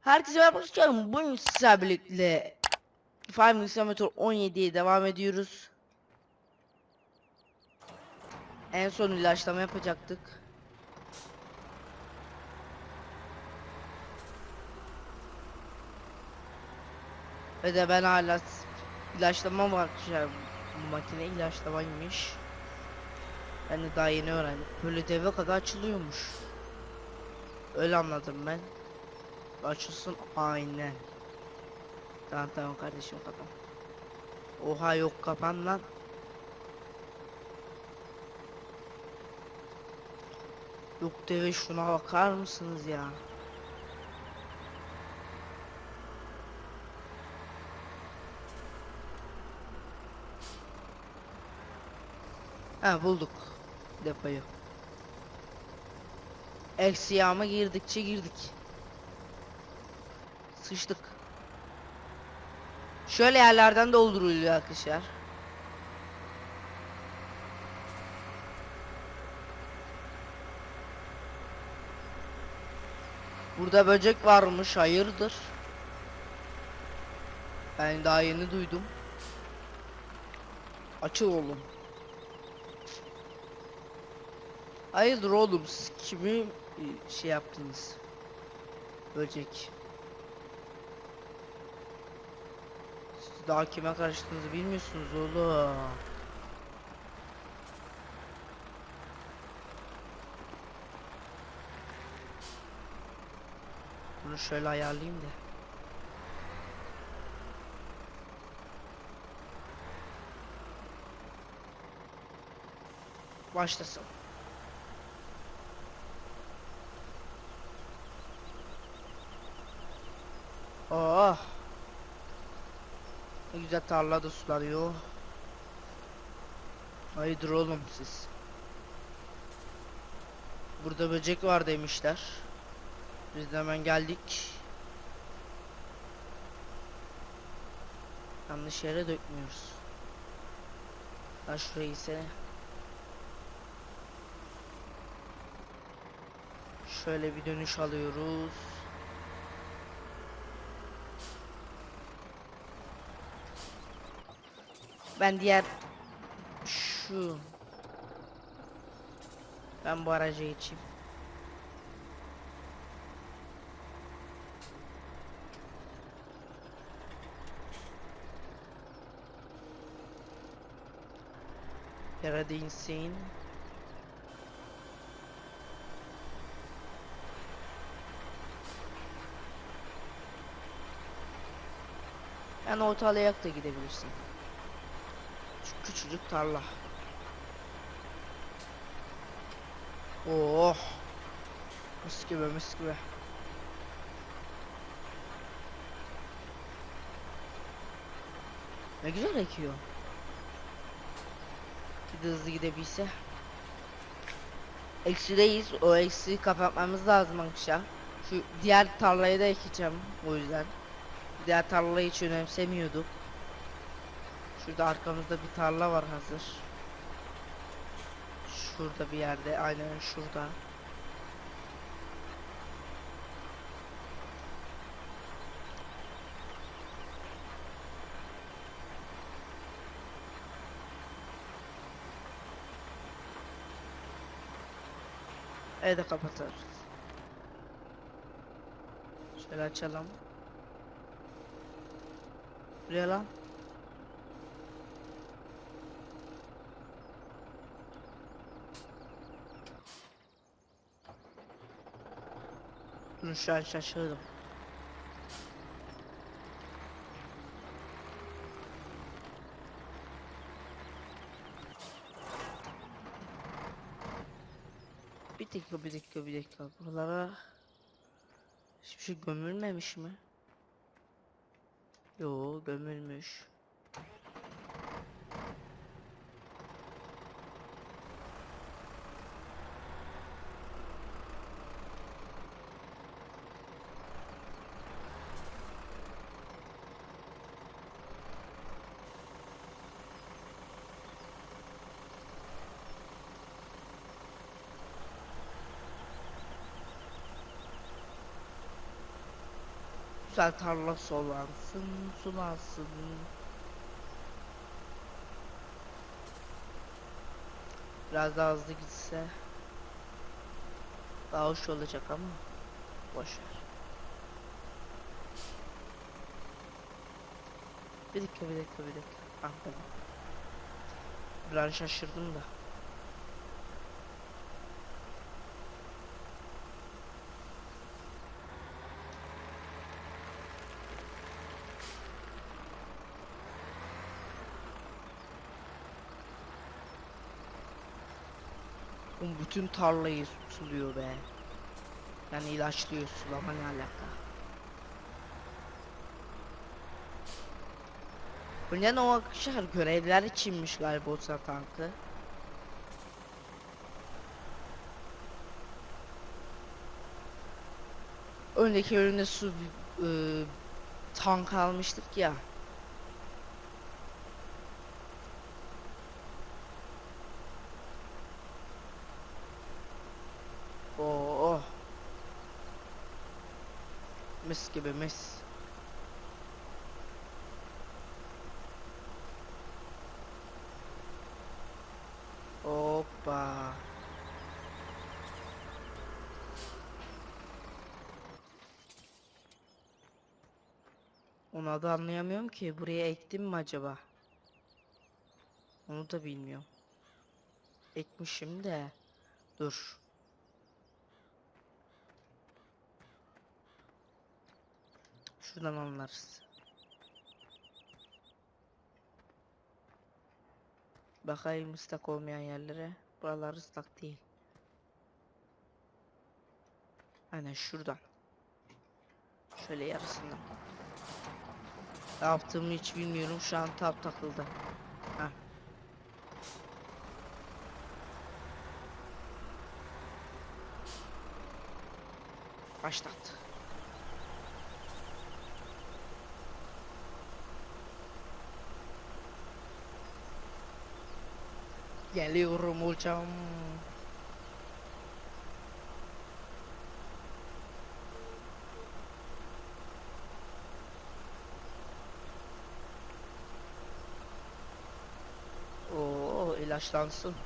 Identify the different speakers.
Speaker 1: Herkese merhaba arkadaşlar. Bugün sizlerle birlikte Farming Simulator 17'ye devam ediyoruz. En son ilaçlama yapacaktık. Ve de ben hala ilaçlama var arkadaşlar. Bu makine ilaçlamaymış. Ben de daha yeni öğrendim. Böyle deve kadar açılıyormuş. Öyle anladım ben. Açılsın aynen. Tamam tamam kardeşim kapan. Oha yok kapan lan. Yok deve şuna bakar mısınız ya? Ha bulduk depoyu. Eksi yağma girdikçe girdik. Sıçtık. Şöyle yerlerden dolduruluyor arkadaşlar. Burada böcek varmış hayırdır? Ben daha yeni duydum. Açıl oğlum. Hayırdır oğlum siz kimi e, şey yaptınız? Böcek. Siz daha kime karıştığınızı bilmiyorsunuz oğlum. Bunu şöyle ayarlayayım da. Başlasın. Oh. Güzel tarlada sulanıyor. Hayırdır oğlum siz. Burada böcek var demişler. Biz de hemen geldik. Yanlış yere dökmüyoruz. Ha şurayı ise şöyle bir dönüş alıyoruz. Ben diğer şu ben bu araca geçeyim. Yere insin. Yani ortalayarak da gidebilirsin. Küçücük tarla. Oh. Mis gibi mis gibi. Ne güzel ekiyor. Bir de hızlı gidebilse. Eksideyiz. O eksiği kapatmamız lazım arkadaşlar. Şu diğer tarlayı da ekeceğim o yüzden. Diğer tarlayı hiç önemsemiyorduk. Şurada arkamızda bir tarla var hazır. Şurada bir yerde aynen şurada. Evde kapatırız. Şöyle açalım. Buraya lan. Dur şu an şaşırdım. Bir dakika bir dakika bir dakika buralara hiçbir şey gömülmemiş mi? Yo gömülmüş. Lütfen tarla sulansın, sulansın. Biraz daha hızlı gitse daha hoş olacak ama boş ver. Bir dakika, bir dakika, bir dakika. Ah ben. Biraz şaşırdım da. Oğlum bütün tarlayı suluyor be. Yani ilaçlıyor sulama ne alaka? Bunların o arkadaşlar görevler içinmiş galiba o tankı. Önceki bölümde su ıı, tank almıştık ya. Oo. Mis gibi mis. Hoppa. Onu da anlayamıyorum ki. Buraya ektim mi acaba? Onu da bilmiyorum. Ekmişim de. Dur. Şuradan anlarız. Bakayım ıslak olmayan yerlere. Buralar ıslak değil. Aynen şuradan. Şöyle yarısından. Ne yaptığımı hiç bilmiyorum. Şu an tap takıldı. Heh. Başlat. Geliyorum hocam. Oo ilaçlansın.